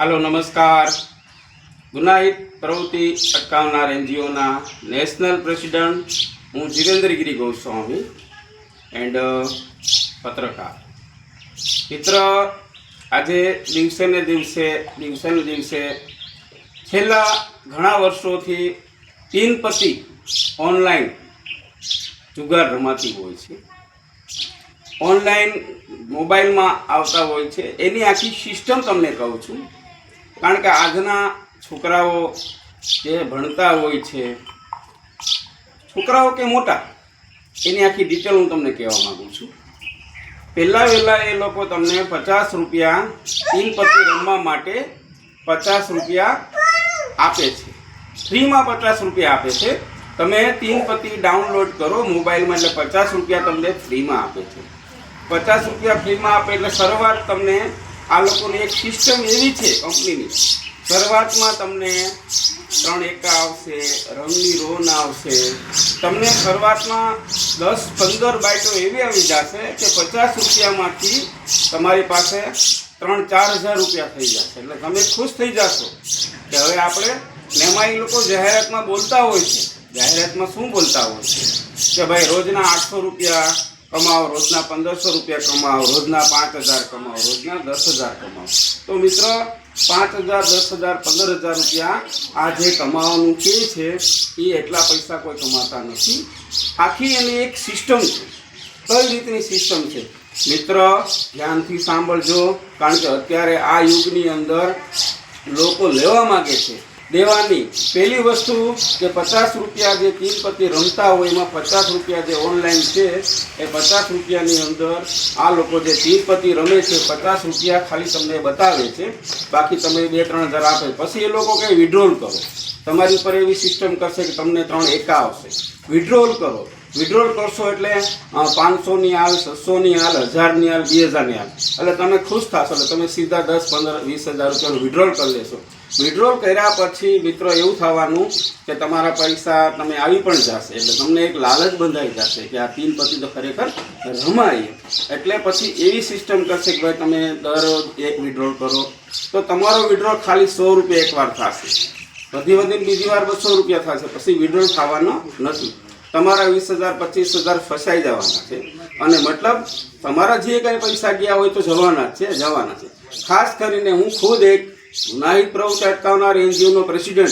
હાલો, નમસ્કાર. ગુનાહિત પ્રવૃત્તિ અટકાવનાર એનજીઓના નેશનલ પ્રેસિડન્ટ હું જીરેન્દ્રગીરી ગોસ્વામી એન્ડ પત્રકાર. મિત્ર, આજે દિવસે ને દિવસે દિવસે ને દિવસે છેલ્લા ઘણા વર્ષોથી તીન પતિ ઓનલાઈન જુગાર રમાતી હોય છે. ઓનલાઈન મોબાઈલમાં આવતા હોય છે. એની આખી સિસ્ટમ તમને કહું છું. કારણ કે આજના છોકરાઓ જે ભણતા હોય છે, છોકરાઓ કે મોટા, એની આખી ડિટેલ હું તમને કહેવા માગું છું. પહેલાં વહેલાં એ લોકો તમને પચાસ રૂપિયા તીન પત્તી રમવા માટે પચાસ રૂપિયા આપે છે. ફ્રીમાં પચાસ રૂપિયા આપે છે. તમે તીન પત્તી ડાઉનલોડ કરો મોબાઈલમાં એટલે પચાસ રૂપિયા તમને ફ્રીમાં આપે છે. પચાસ રૂપિયા ફ્રીમાં આપે એટલે શરૂઆત તમને આ લોકોની એક સિસ્ટમ એવી છે કંપનીની. શરૂઆતમાં તમને ત્રણ એકા આવશે, રંગની રોન આવશે. તમને શરૂઆતમાં દસ પંદર બાઇટો એવી આવી જશે કે પચાસ રૂપિયામાંથી તમારી પાસે ત્રણ ચાર હજાર રૂપિયા થઈ જશે. એટલે તમે ખુશ થઈ જશો કે હવે આપણે, એમાં એ લોકો જાહેરાતમાં બોલતા હોય છે. જાહેરાતમાં શું બોલતા હોય છે? કે ભાઈ રોજના આઠસો રૂપિયા કમાવો, રોજના પંદરસો રૂપિયા કમાવો, રોજના પાંચ હજાર કમાવો, રોજના દસ હજાર કમાવો. તો મિત્ર, પાંચ હજાર, દસ હજાર, પંદર હજાર રૂપિયા આ જે કમાવાનું કે છે, એ એટલા પૈસા કોઈ કમાતા નથી. આખી એની એક સિસ્ટમ છે. કઈ રીતની સિસ્ટમ છે? મિત્ર, ધ્યાનથી સાંભળજો, કારણ કે અત્યારે આ યુગની અંદર લોકો લેવા માગે છે. દેવાની પહેલી વસ્તુ કે પચાસ રૂપિયા જે તીનપતિ રમતા હોય, એમાં પચાસ રૂપિયા જે ઓનલાઈન છે, એ પચાસ રૂપિયાની અંદર આ લોકો જે તીનપતિ રમે છે, પચાસ રૂપિયા ખાલી તમને બતાવે છે. બાકી તમે બે ત્રણ હજાર આપે. પછી એ લોકો કંઈ વિડ્રોલ કરો. તમારી ઉપર એવી સિસ્ટમ કરશે કે તમને ત્રણ એકા આવશે. વિડ્રોલ કરો. વિડ્રોલ કરશો એટલે પાંચસોની હાલ, છસોની હાલ, હજારની હાલ, બે હજારની હાલ. એટલે તમે ખુશ થશો એટલે તમે સીધા દસ, પંદર, વીસ હજાર રૂપિયાનું વિડ્રોલ કરી લેશો. વિડ્રોલ કર્યા પછી મિત્રો એવું થવાનું કે તમારા પૈસા તમે આવી પણ જશે. એટલે તમને એક લાલચ બંધાઈ જશે કે આ તીન પતિ તો ખરેખર રમાય. એટલે પછી એવી સિસ્ટમ કરશે કે ભાઈ તમે દરરોજ એક વિડ્રોલ કરો. તો તમારો વિડ્રોલ ખાલી સો રૂપિયા એકવાર થશે. વધી વધીને બીજી વાર બસો રૂપિયા થશે. પછી વિડ્રોલ થવાનો નથી. તમારા વીસ હજાર, પચીસ હજાર ફસાઈ જવાના છે. અને મતલબ તમારા જે કંઈ પૈસા ગયા હોય તો જવાના જ છે, જવાના છે. ખાસ કરીને હું ખુદ એક ગુનાહિત પ્રવૃત્તિ અટકાવનાર એનજીઓનો પ્રેસિડેન્ટ.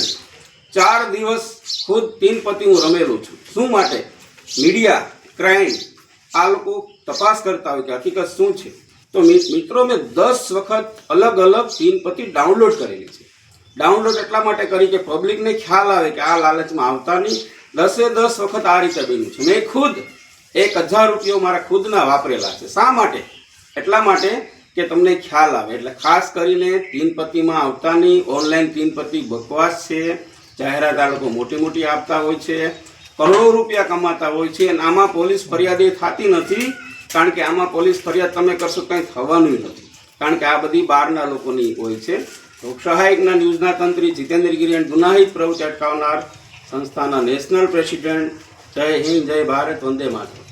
ચાર દિવસ ખુદ તીન પતિ હું રમેલું છું. શું માટે? મીડિયા, ક્રાઇમ, આ લોકો તપાસ કરતા હોય કે હકીકત શું છે? તો મિત્રો, મેં દસ વખત અલગ અલગ તીન પતિ ડાઉનલોડ કરેલી છે. ડાઉનલોડ એટલા માટે કરી કે પબ્લિકને ખ્યાલ આવે કે આ લાલચમાં આવતા નહીં. દસે દસ વખત આ રીતે બન્યું છે. મેં ખુદ એક હજાર રૂપિયો મારા ખુદના વાપરેલા છે. શા માટે? એટલા માટે કે તમને ખ્યાલ આવે. એટલે ખાસ કરીને તીનપતિમાં આવતા નહીં. ઓનલાઈન તીનપતિ બકવાસ છે. જાહેરાત આ લોકો મોટી મોટી આપતા હોય છે. કરોડો રૂપિયા કમાતા હોય છે. અને આમાં પોલીસ ફરિયાદ એ થતી નથી. કારણ કે આમાં પોલીસ ફરિયાદ તમે કરશો કંઈ થવાનું નથી. કારણ કે આ બધી બહારના લોકોની હોય છે. સહાયકના ન્યૂઝના તંત્રી જીતેન્દ્ર ગિરી અને ગુનાહિત પ્રવૃત્તિ અટકાવનાર સંસ્થાના નેશનલ પ્રેસિડેન્ટ જય હિન્દ, જય ભારત, વંદે માતરમ.